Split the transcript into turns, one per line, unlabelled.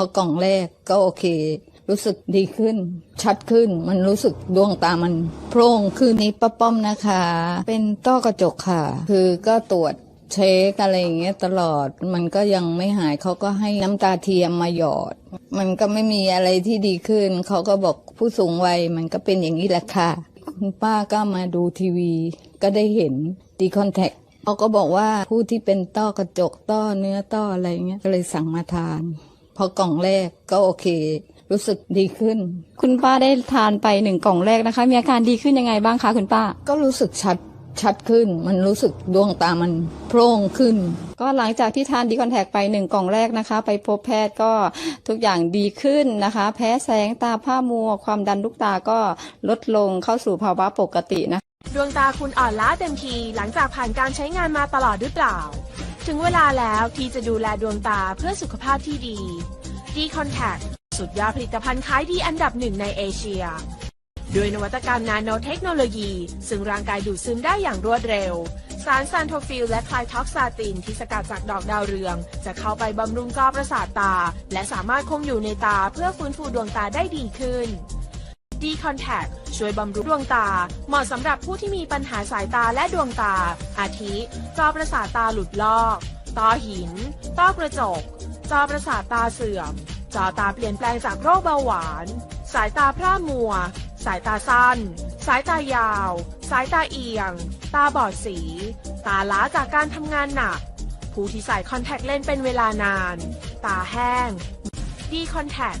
พอกล่องแรกก็โอเค รู้สึกดีขึ้น ชัดขึ้นมันรู้สึกดวงตามันโพร่งขึ้นนี่ป้าป้อมนะคะ เป็นต้อกระจกค่ะ คือก็ตรวจเช็คอะไรอย่างเงี้ยตลอดมันก็ยังไม่หายเขาก็ให้น้ำตาเทียมมาหยอด มันก็ไม่มีอะไรที่ดีขึ้น เขาก็บอกผู้สูงวัยมันก็เป็นอย่างนี้แหละค่ะ คุณป้าก็มาดูทีวี ก็ได้เห็นดีคอนแทคเขาก็บอกว่าผู้ที่เป็นต้อกระจกต้อเนื้อต้ออะไรเงี้ยก็เลยสั่งมาทาน พอกล่องแรกก็โอเค รู้สึกดีขึ้น
คุณป้าได้ทานไปหนึ่งกล่องแรกนะคะ มีอาการดีขึ้นยังไงบ้างคะคุณป้า
ก็รู้สึกชัดชัดขึ้น มันรู้สึกดวงตามันโพร่งขึ้น
ก็หลังจากที่ทานดีคอนแทคไปหนึ่งกล่องแรกนะคะ ไปพบแพทย์ก็ทุกอย่างดีขึ้นนะคะ แพ้แสงตาผ้ามัว ความดันลูกตาก็ลดลงเข้าสู่ภาวะปกตินะคะ
ดวงตาคุณอ่อนล้าเต็มทีหลังจากผ่านการใช้งานมาตลอดหรือเปล่า ถึงเวลาแล้วที่จะดูแลดวงตาเพื่อสุขภาพที่ดี d c o n t a c t สุดยอดผลิตภัณฑ์ขายดีอันดับหนึ่งในเอเชีย ด้วยนวัตกรรมนาโนเทคโนโลยี ซึ่งร่างกายดูดซึมได้อย่างรวดเร็ว สารซานโทฟิลและคลายท็อกซาตินที่สกัดจากดอกดาวเรือง จะเข้าไปบำรุงจอประสาทตา และสามารถคงอยู่ในตาเพื่อฟื้นฟูดวงตาได้ดีขึ้น D Contact ช่วยบำรุงดวงตา เหมาะสำหรับผู้ที่มีปัญหาสายตาและดวงตา อาทิจอประสาทตาหลุดลอกต้อหิน ต้อกระจก จอประสาทตาเสื่อม จอตาเปลี่ยนแปลงจากโรคเบาหวาน สายตาพร่ามัว สายตาสั้น สายตายาว สายตาเอียง ตาบอดสี ตาล้าจากการทำงานหนัก ผู้ที่ใส่คอนแทคเลนส์เป็นเวลานาน ตาแห้ง D Contact